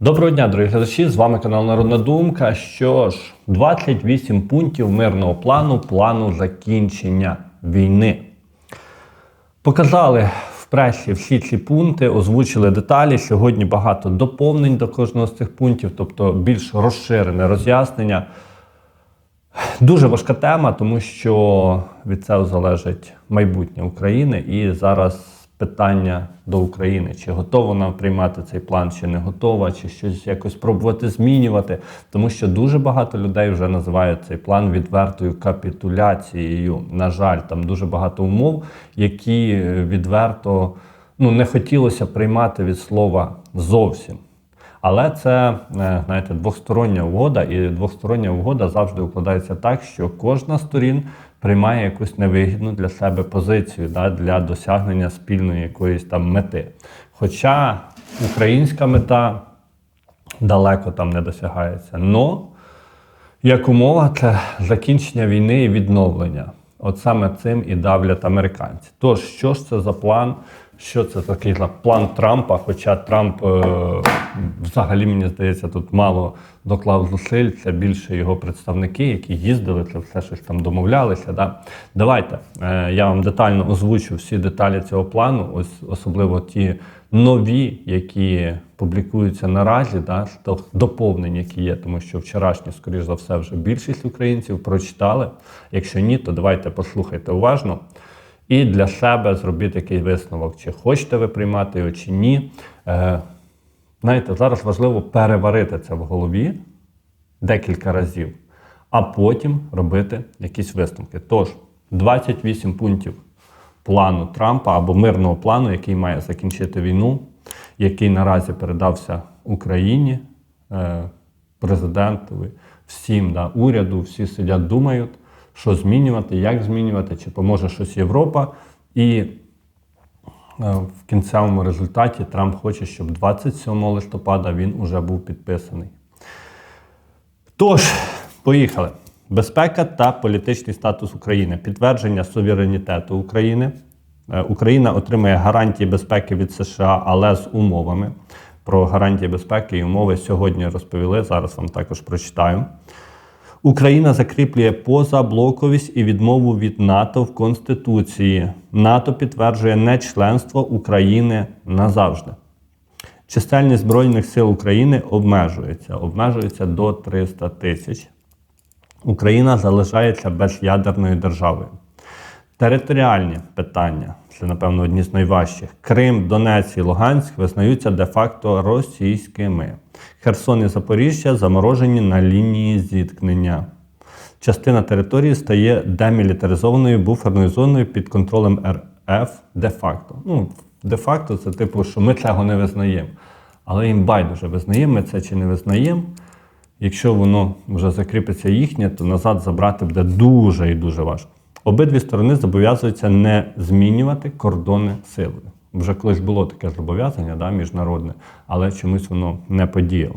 Доброго дня, дорогі глядачі! З вами канал Народна Думка. Що ж, 28 пунктів мирного плану, плану закінчення війни. Показали в пресі всі ці пункти, озвучили деталі. Сьогодні багато доповнень до кожного з цих пунктів, тобто більш розширене роз'яснення. Дуже важка тема, тому що від цього залежить майбутнє України. І зараз питання до України: чи готова вона приймати цей план, чи не готова, чи щось якось пробувати змінювати. Тому що дуже багато людей вже називають цей план відвертою капітуляцією. На жаль, там дуже багато умов, які е, відверто ну, не хотілося приймати від слова зовсім. Але це, е, знаєте, двостороння угода, і двостороння угода завжди укладається так, що кожна сторін приймає якусь невигідну для себе позицію да, для досягнення спільної якоїсь там мети. Хоча українська мета далеко там не досягається. Но як умова, це закінчення війни і відновлення. От саме цим і давлять американці. Тож, що ж це за план? Що це такий за план Трампа? Хоча Трамп е, взагалі, мені здається, тут мало доклав зусиль, це більше його представники, які їздили, це все щось там домовлялися. Да? Давайте е, я вам детально озвучу всі деталі цього плану, ось особливо ті нові, які публікуються наразі, да, доповнень, які є, тому що вчорашні, скоріш за все, вже більшість українців прочитали. Якщо ні, то давайте послухайте уважно. І для себе зробіть якийсь висновок, чи хочете ви приймати його, чи ні. Е, Знаєте, зараз важливо переварити це в голові декілька разів, а потім робити якісь висновки. Тож, 28 пунктів плану Трампа або мирного плану, який має закінчити війну, який наразі передався Україні, е, президентові, всім да, уряду, всі сидять, думають, що змінювати, як змінювати, чи поможе щось Європа. І е, в кінцевому результаті Трамп хоче, щоб 27 листопада він уже був підписаний. Тож, поїхали. Безпека та політичний статус України, підтвердження суверенітету України. Е, Україна отримує гарантії безпеки від США, але з умовами. Про гарантії безпеки і умови сьогодні розповіли. Зараз вам також прочитаю. Україна закріплює позаблоковість і відмову від НАТО в Конституції. НАТО підтверджує нечленство України назавжди. Чисельність Збройних сил України обмежується, обмежується до 300 тисяч. Україна залишається безядерною державою. Територіальні питання це, напевно, одні з найважчих. Крим, Донець і Луганськ визнаються де-факто російськими. Херсон і Запоріжжя заморожені на лінії зіткнення. Частина території стає демілітаризованою буферною зоною під контролем РФ де-факто. Ну, де-факто це типу, що ми цього не визнаємо. Але їм байдуже, визнаємо ми це чи не визнаємо. Якщо воно вже закріпиться їхнє, то назад забрати буде дуже і дуже важко. Обидві сторони зобов'язуються не змінювати кордони силою. Вже колись було таке зобов'язання да, міжнародне, але чомусь воно не подіяло.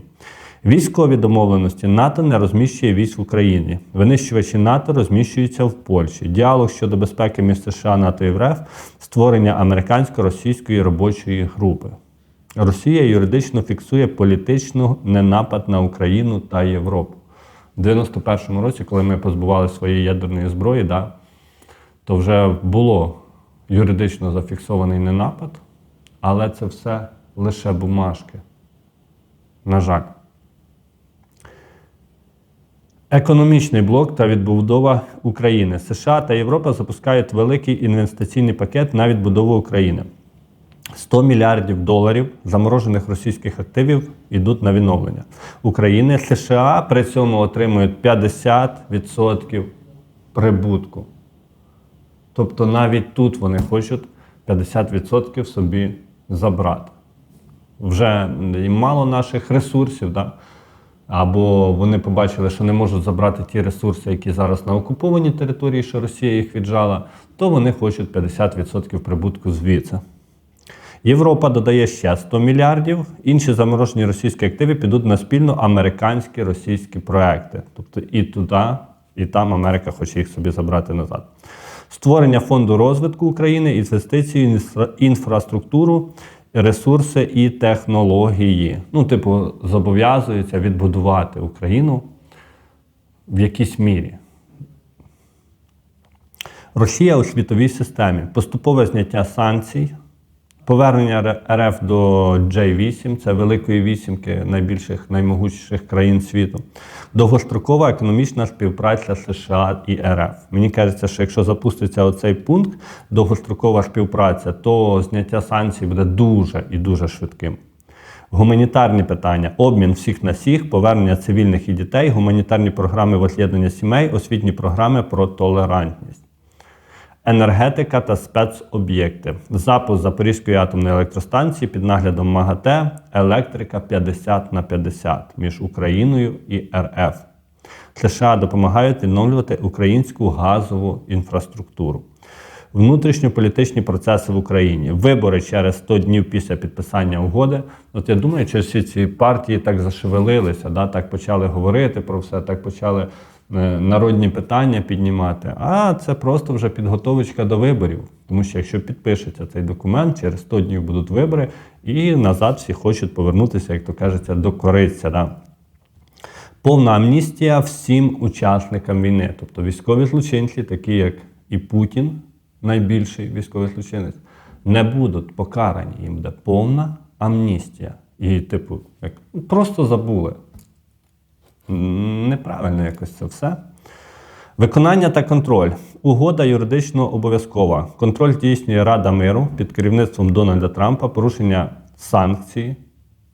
Військові домовленості НАТО не розміщує військ в Україні. Винищувачі НАТО розміщуються в Польщі. Діалог щодо безпеки між США, НАТО і РФ, створення американсько-російської робочої групи. Росія юридично фіксує політичну ненапад на Україну та Європу. У 91-му році, коли ми позбували своєї ядерної зброї, да, то вже було юридично зафіксований ненапад, але це все лише бумажки. На жаль. Економічний блок та відбудова України. США та Європа запускають великий інвестиційний пакет на відбудову України. 100 мільярдів доларів заморожених російських активів йдуть на відновлення України. США при цьому отримують 50% прибутку. Тобто навіть тут вони хочуть 50% собі забрати. Вже мало наших ресурсів, да? або вони побачили, що не можуть забрати ті ресурси, які зараз на окупованій території, що Росія їх віджала, то вони хочуть 50% прибутку звідси. Європа додає ще 100 мільярдів. Інші заморожені російські активи підуть на спільно американські російські проекти. Тобто і туди, і там Америка хоче їх собі забрати назад. Створення фонду розвитку України, інвестиції, інфра- інфраструктуру ресурси і технології. Ну, типу, зобов'язується відбудувати Україну в якійсь мірі. Росія у світовій системі. Поступове зняття санкцій, повернення РФ до J8, це великої вісімки найбільших, наймогутніших країн світу. Довгострокова економічна співпраця США і РФ. Мені кажеться, що якщо запуститься оцей пункт, довгострокова співпраця, то зняття санкцій буде дуже і дуже швидким. Гуманітарні питання, обмін всіх на всіх, повернення цивільних і дітей, гуманітарні програми воз'єднання сімей, освітні програми про толерантність. Енергетика та спецоб'єкти. Запуск Запорізької атомної електростанції під наглядом МАГАТЕ, електрика 50 на 50 між Україною і РФ. США допомагають відновлювати українську газову інфраструктуру. Внутрішньополітичні процеси в Україні. Вибори через 100 днів після підписання угоди. От я думаю, чи всі ці партії так зашевелилися, да, так почали говорити про все, так почали народні питання піднімати. А це просто вже підготовочка до виборів. Тому що якщо підпишеться цей документ, через 100 днів будуть вибори, і назад всі хочуть повернутися, як то кажеться, до кориця. Повна амністія всім учасникам війни, тобто військові злочинці, такі як і Путін, найбільший військовий злочинець, не будуть покарані. Їм буде повна амністія. І, типу, як просто забули. Неправильно якось це все. Виконання та контроль. Угода юридично обов'язкова. Контроль здійснює Рада миру під керівництвом Дональда Трампа, порушення санкцій.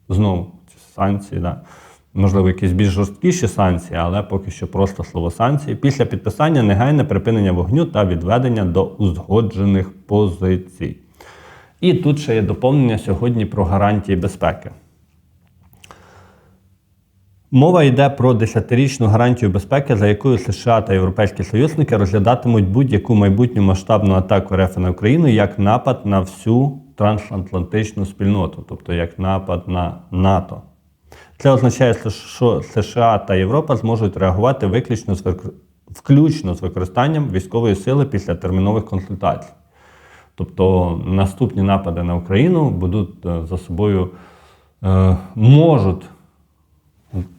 Знову ці санкції, да. можливо, якісь більш жорсткіші санкції, але поки що просто слово санкції. Після підписання негайне припинення вогню та відведення до узгоджених позицій. І тут ще є доповнення сьогодні про гарантії безпеки. Мова йде про десятирічну гарантію безпеки, за якою США та європейські союзники розглядатимуть будь-яку майбутню масштабну атаку РФ на Україну як напад на всю трансатлантичну спільноту, тобто як напад на НАТО. Це означає, що США та Європа зможуть реагувати виключно з включно з використанням військової сили після термінових консультацій. Тобто наступні напади на Україну будуть е, за собою е, можуть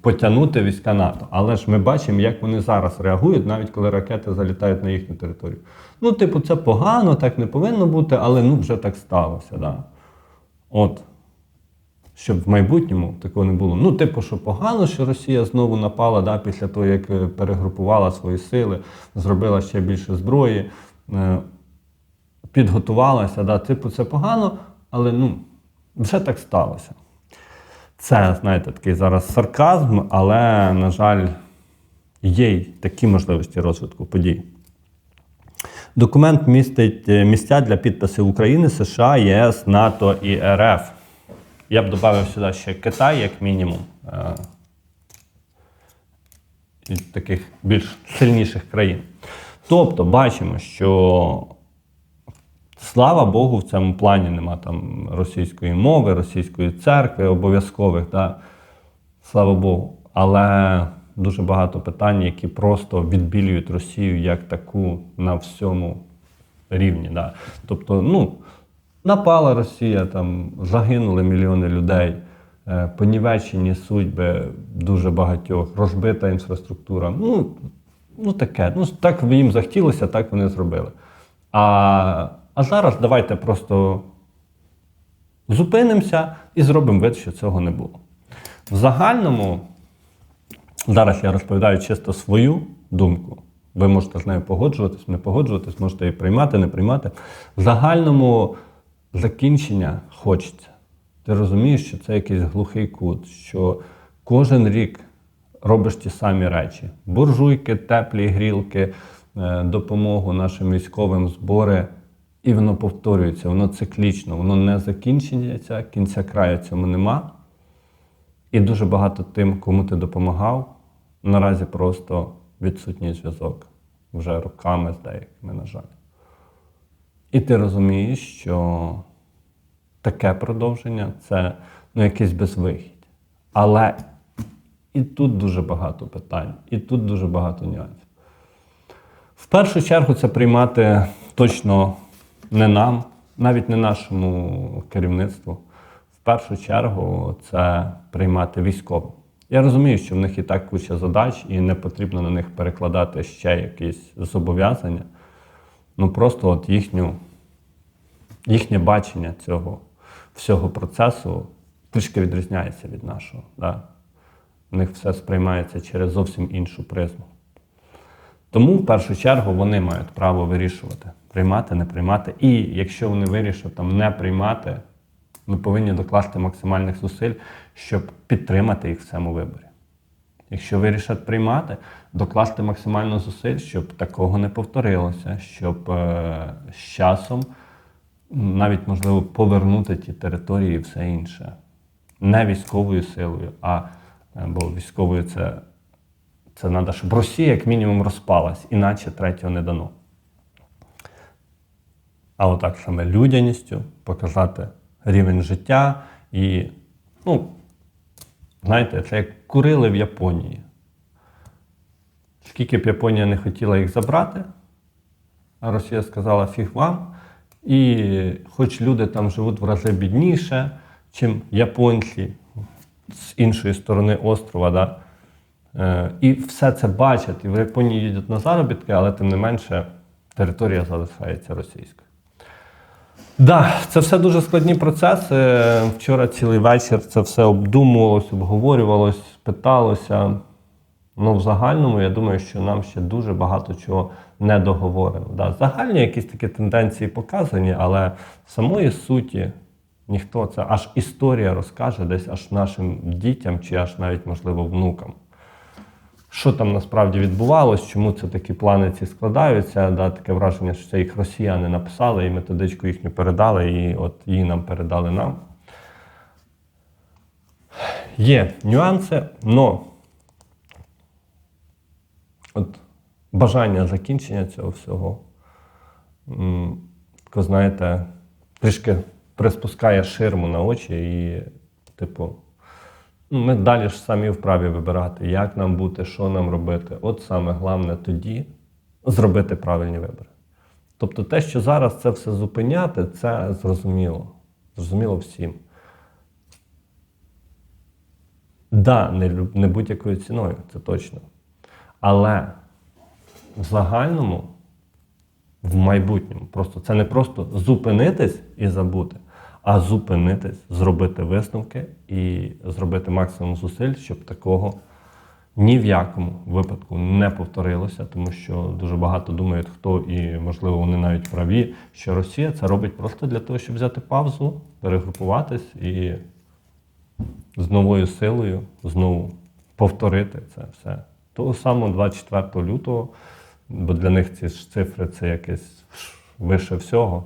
потягнути війська НАТО. Але ж ми бачимо, як вони зараз реагують, навіть коли ракети залітають на їхню територію. Ну, типу, це погано, так не повинно бути, але ну вже так сталося. Да? От. Щоб в майбутньому такого не було. Ну, типу, що погано, що Росія знову напала да, після того, як е, перегрупувала свої сили, зробила ще більше зброї, е, підготувалася. Да, типу, це погано, але ну, вже так сталося. Це, знаєте, такий зараз сарказм, але, на жаль, є й такі можливості розвитку подій. Документ містить е, місця для підписів України, США, ЄС, НАТО і РФ. Я б додав сюди ще Китай, як мінімум. е, таких більш сильніших країн. Тобто бачимо, що слава Богу, в цьому плані нема там російської мови, російської церкви, обов'язкових. Да? Слава Богу. Але дуже багато питань, які просто відбілюють Росію як таку на всьому рівні. Да? Тобто, ну, напала Росія, там загинули мільйони людей, е, понівечені судьби дуже багатьох, розбита інфраструктура. Ну, ну таке. Ну, так їм захотілося, так вони зробили. А, а зараз давайте просто зупинимося і зробимо вид, що цього не було. В загальному, зараз я розповідаю чисто свою думку. Ви можете з нею погоджуватись, не погоджуватись, можете її приймати, не приймати. В загальному закінчення хочеться. Ти розумієш, що це якийсь глухий кут, що кожен рік робиш ті самі речі: буржуйки, теплі грілки, е, допомогу нашим військовим, збори. І воно повторюється, воно циклічно, воно не закінчується, кінця краю цьому нема. І дуже багато тим, кому ти допомагав, наразі просто відсутній зв'язок вже роками з деякими, на жаль. І ти розумієш, що таке продовження це ну, якийсь безвихідь. Але і тут дуже багато питань, і тут дуже багато нюансів. В першу чергу це приймати точно не нам, навіть не нашому керівництву. В першу чергу це приймати військовим. Я розумію, що в них і так куча задач, і не потрібно на них перекладати ще якісь зобов'язання. Ну просто от їхню, їхнє бачення цього всього процесу трішки відрізняється від нашого. Да? В них все сприймається через зовсім іншу призму. Тому в першу чергу вони мають право вирішувати, приймати, не приймати. І якщо вони вирішать там не приймати, ми повинні докласти максимальних зусиль, щоб підтримати їх в цьому виборі. Якщо вирішать приймати, докласти максимально зусиль, щоб такого не повторилося, щоб е, з часом навіть можливо повернути ті території і все інше. Не військовою силою, а е, бо військовою це, це треба, щоб Росія як мінімум розпалась, іначе третього не дано. А отак саме людяністю показати рівень життя і, ну, знаєте, це як курили в Японії. Скільки б Японія не хотіла їх забрати, а Росія сказала фіг вам. І хоч люди там живуть в рази бідніше, чим японці з іншої сторони острова, да? е, і все це бачать, і в Японії їдуть на заробітки, але тим не менше територія залишається російською. Да, це все дуже складні процеси. Вчора цілий вечір це все обдумувалось, обговорювалось, питалося. Ну, в загальному, я думаю, що нам ще дуже багато чого не договорено. Да, загальні якісь такі тенденції показані, але самої суті ніхто це аж історія розкаже десь аж нашим дітям чи аж навіть, можливо, внукам. Що там насправді відбувалось, чому це такі плани ці складаються? Да, Таке враження, що це їх росіяни написали і методичку їхню передали, і от її нам передали нам. Є нюанси, але от бажання закінчення цього всього, знаєте, трішки приспускає ширму на очі і, типу, ми далі ж самі вправі вибирати, як нам бути, що нам робити. От саме головне тоді зробити правильні вибори. Тобто те, що зараз це все зупиняти, це зрозуміло. Зрозуміло всім. Да, не, не будь-якою ціною, це точно. Але в загальному, в майбутньому, просто це не просто зупинитись і забути, а зупинитись, зробити висновки і зробити максимум зусиль, щоб такого ні в якому випадку не повторилося, тому що дуже багато думають, хто і, можливо, вони навіть праві, що Росія це робить просто для того, щоб взяти паузу, перегрупуватись і з новою силою знову повторити це все. Того самого 24 лютого, бо для них ці ж цифри це якесь вище всього.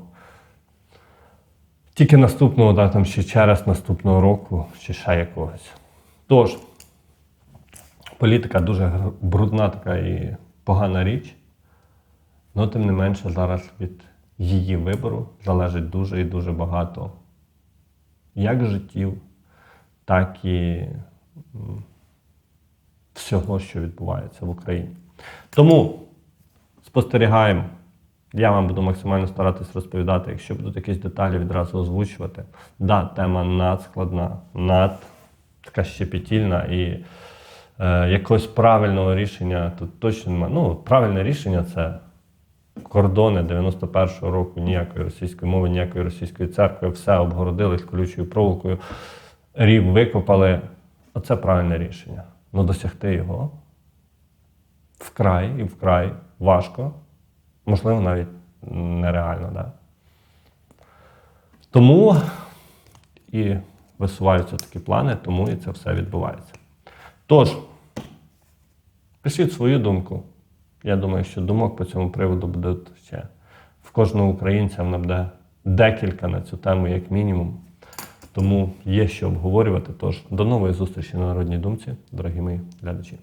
Тільки наступного, да, там ще через наступного року, чи ще якогось. Тож, політика дуже брудна така і погана річ. але тим не менше, зараз від її вибору залежить дуже і дуже багато як життів, так і всього, що відбувається в Україні. Тому спостерігаємо. Я вам буду максимально старатись розповідати, якщо будуть якісь деталі відразу озвучувати. Да, тема надскладна, над така щепетільна і е, якогось правильного рішення тут точно немає. Ну, правильне рішення це кордони 91-го року, ніякої російської мови, ніякої російської церкви, все обгородили з колючою проволокою, рів викопали. Оце правильне рішення. Ну досягти його вкрай і вкрай важко, можливо, навіть нереально. Да? Тому і висуваються такі плани, тому і це все відбувається. Тож, пишіть свою думку. Я думаю, що думок по цьому приводу буде ще в кожного українця вона буде декілька на цю тему, як мінімум. Тому є що обговорювати. Тож до нової зустрічі на народній думці, дорогі мої глядачі.